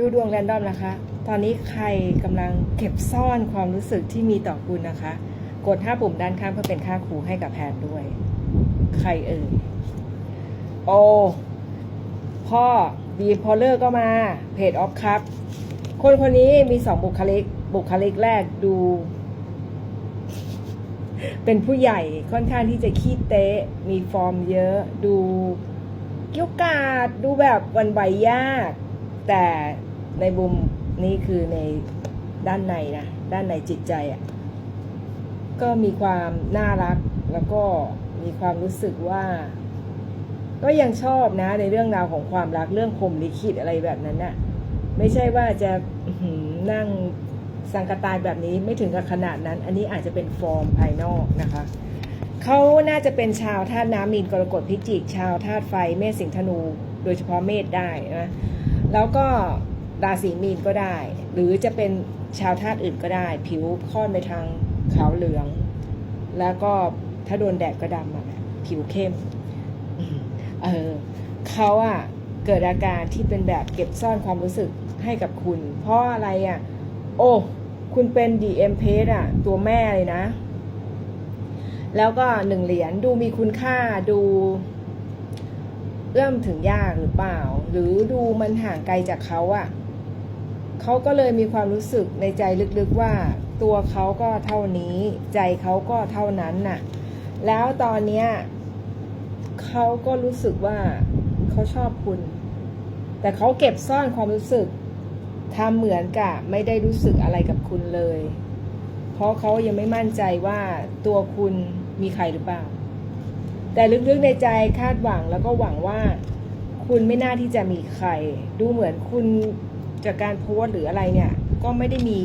ดูดวงแรนดอมนะคะ ตอนนี้ใครกำลังเก็บซ่อนความรู้สึกที่มีต่อคุณนะคะ กดห้าปุ่มด้านข้างเพื่อเป็นค่าครูให้กับแพนด้วย ใครเอ่ย โอ พ่อบีพอลเลอร์ก็มา เพจออฟครับ คนคนนี้มีสองบุคลิก บุคลิกแรกดู เป็นผู้ใหญ่ค่อนข้างที่จะขี้เตะ มีฟอร์มเยอะ ดูเกี้ยวกาด ดูแบบวันไหวยาก แต่ ในบุมนี้คือในด้านในนะด้านในจิตใจอะ่ะก็มีความน่ารักแล้วก็มีความรู้สึกว่า ก็ยังชอบนะ ในเรื่องราวของความรักเรื่องพรหมลิขิตอะไรแบบนั้นน่ะ ไม่ใช่ว่าจะนั่งสังกตายแบบนี้ไม่ถึงกับขนาดนั้น อันนี้อาจจะเป็นฟอร์มภายนอกนะคะเขาน่าจะเป็นชาวธาตุน้ำมีนกรกฎพิจิก ชาวธาตุไฟเมษสิงห์ธนู โดยเฉพาะเมษได้นะแล้วก็ ราศีมีนก็ได้ หรือจะเป็นชาวธาตุอื่นก็ได้ ผิวค่อนไปทางขาวเหลือง แล้วก็ถ้าโดนแดดก็ดำอะผิวเข้มเออเขาอะเกิดอาการที่เป็นแบบเก็บซ่อนความรู้สึกให้กับคุณ เพราะอะไรอะโอ้คุณเป็น DM p a g e อะตัวแม่เลยนะ แล้วก็หนึ่งเหรียญดูมีคุณค่าดูเอื้อมถึงยากหรือเปล่า หรือดูมันห่างไกลจากเขาอะ เขาก็เลยมีความรู้สึกในใจลึกๆว่า ตัวเขาก็เท่านี้ ใจเขาก็เท่านั้นน่ะ แล้วตอนเนี้ยเขาก็รู้สึกว่าเขาชอบคุณ แต่เขาเก็บซ่อนความรู้สึกทำเหมือนกับไม่ได้รู้สึกอะไรกับคุณเลย เพราะเขายังไม่มั่นใจว่าตัวคุณมีใครหรือเปล่า แต่ลึกๆในใจคาดหวังแล้วก็หวังว่า คุณไม่น่าที่จะมีใคร ดูเหมือนคุณ จากการโพสต์หรืออะไรเนี่ย ก็ไม่ได้มี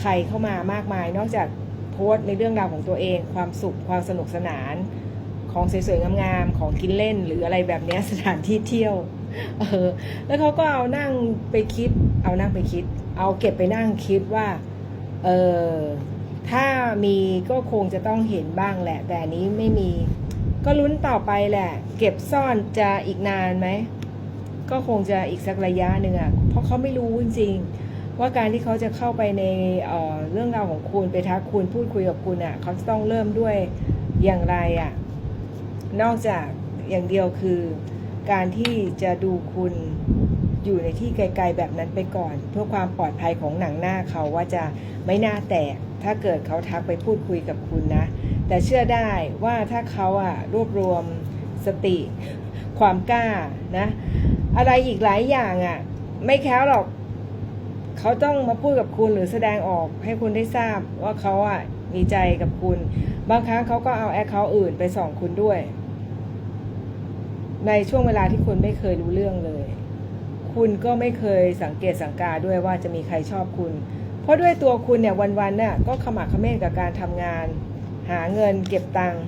ใครเข้ามามากมาย นอกจากโพสต์ในเรื่องราวของตัวเอง ความสุขความสนุกสนาน ของสวยๆงามๆของกินเล่นหรืออะไรแบบนี้สถานที่เที่ยวเออแล้วเขาก็เอานั่งไปคิด เอานั่งไปคิด เอาเก็บไปนั่งคิดว่าเออถ้ามีก็คงจะต้องเห็นบ้างแหละ แต่นี้ไม่มี ก็ลุ้นต่อไปแหละ เก็บซ่อนจะอีกนานไหม ก็คงจะอีกสักระยะหนึ่งอะ่ะเพราะเขาไม่รู้จริงๆ ว่าการที่เขาจะเข้าไปในเเรื่องราวของคุณไปทักคุณพูดคุยกับคุณอะ่ะเขาจะต้องเริ่มด้วยอย่างไรอะ่ะนอกจากอย่างเดียวคือการที่จะดูคุณอยู่ในที่ไกลๆแบบนั้นไปก่อน เพื่อความปลอดภัยของหนังหน้าเขาว่าจะไม่น่าแตก ถ้าเกิดเขาทักไปพูดคุยกับคุณนะ แต่เชื่อได้ว่าถ้าเขาอะรวบรวมสติ ความกล้านะ อะไรอีกหลายอย่างอะไม่แค้วหรอก เขาต้องมาพูดกับคุณหรือแสดงออกให้คุณได้ทราบว่าเขาอะมีใจกับคุณ บางครั้งเขาก็เอาแอคเคาท์อื่นไปส่องคุณด้วย ในช่วงเวลาที่คุณไม่เคยรู้เรื่องเลย คุณก็ไม่เคยสังเกตสังกาด้วยว่าจะมีใครชอบคุณ เพราะด้วยตัวคุณเนี่ยวันๆน่ะก็ขมักเขม้นกับการทำงาน หาเงินเก็บตังค์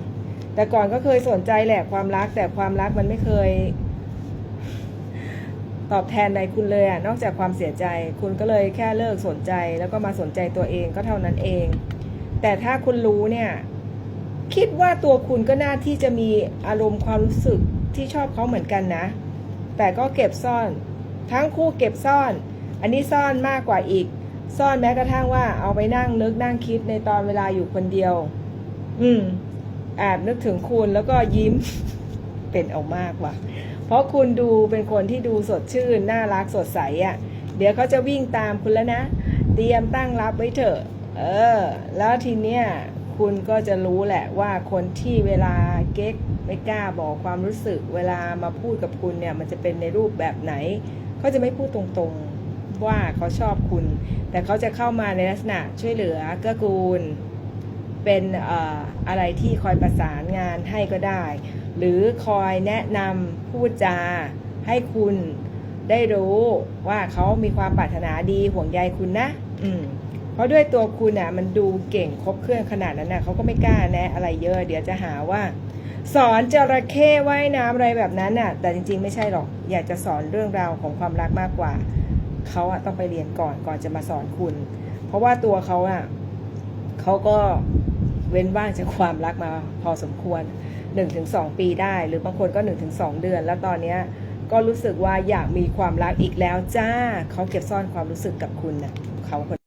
แต่ก่อนก็เคยสนใจแหละความรักแต่ความรักมันไม่เคย ตอบแทนใดคุณเลยอะนอกจากความเสียใจ คุณก็เลยแค่เลิกสนใจ แล้วก็มาสนใจตัวเองก็เท่านั้นเอง แต่ถ้าคุณรู้เนี่ยคิดว่าตัวคุณก็น่าที่จะมีอารมณ์ความรู้สึกที่ชอบเขาเหมือนกันนะ แต่ก็เก็บซ่อน ทั้งคู่เก็บซ่อน อันนี้ซ่อนมากกว่าอีก ซ่อนแม้กระทั่งว่าเอาไปนั่งนึกนั่งคิดในตอนเวลาอยู่คนเดียว อืมแอบนึกถึงคุณแล้วก็ยิ้มเป็นเอามากว่ะ เพราะคุณดูเป็นคนที่ดูสดชื่น น่ารักสดใสอะ่ะ เดี๋ยวเขาจะวิ่งตามคุณแล้วนะ เตรียมตั้งรับไว้เถอะ เออ แล้วทีเนี้ยคุณก็จะรู้แหละว่าคนที่เวลาเก๊กไม่กล้าบอกความรู้สึก เวลามาพูดกับคุณเนี่ย มันจะเป็นในรูปแบบไหนเขาจะไม่พูดตรงๆว่าเขาชอบคุณ แต่เขาจะเข้ามาในลักษณะช่วยเหลือเกื้อกูล เป็นอออะไรที่คอยประสานงานให้ก็ได้ หรือคอยแนะนำพูดจาให้คุณได้รู้ว่าเขามีความปรารถนาดีห่วงใยคุณนะ อืมเพราะด้วยตัวคุณน่ะ มันดูเก่งครบเครื่องขนาดนั้นน่ะเขาก็ไม่กล้าแนะอะไรเยอะ เดี๋ยวจะหาว่า สอนจระเข้ว่ายน้ำอะไรแบบนั้นน่ะ แต่จริงๆ ไม่ใช่หรอก อยากจะสอนเรื่องราวของความรักมากกว่า เขาอะต้องไปเรียนก่อนก่อนจะมาสอนคุณ เพราะว่าตัวเขาอะเขาก็เว้นว่างจากความรักมาพอสมควร 1-2 ปีได้ หรือบางคนก็ 1-2 เดือน แล้วตอนเนี้ก็รู้สึกว่าอยากมีความรักอีกแล้วจ้าเขาเก็บซ่อนความรู้สึกกับคุณนะเขาคน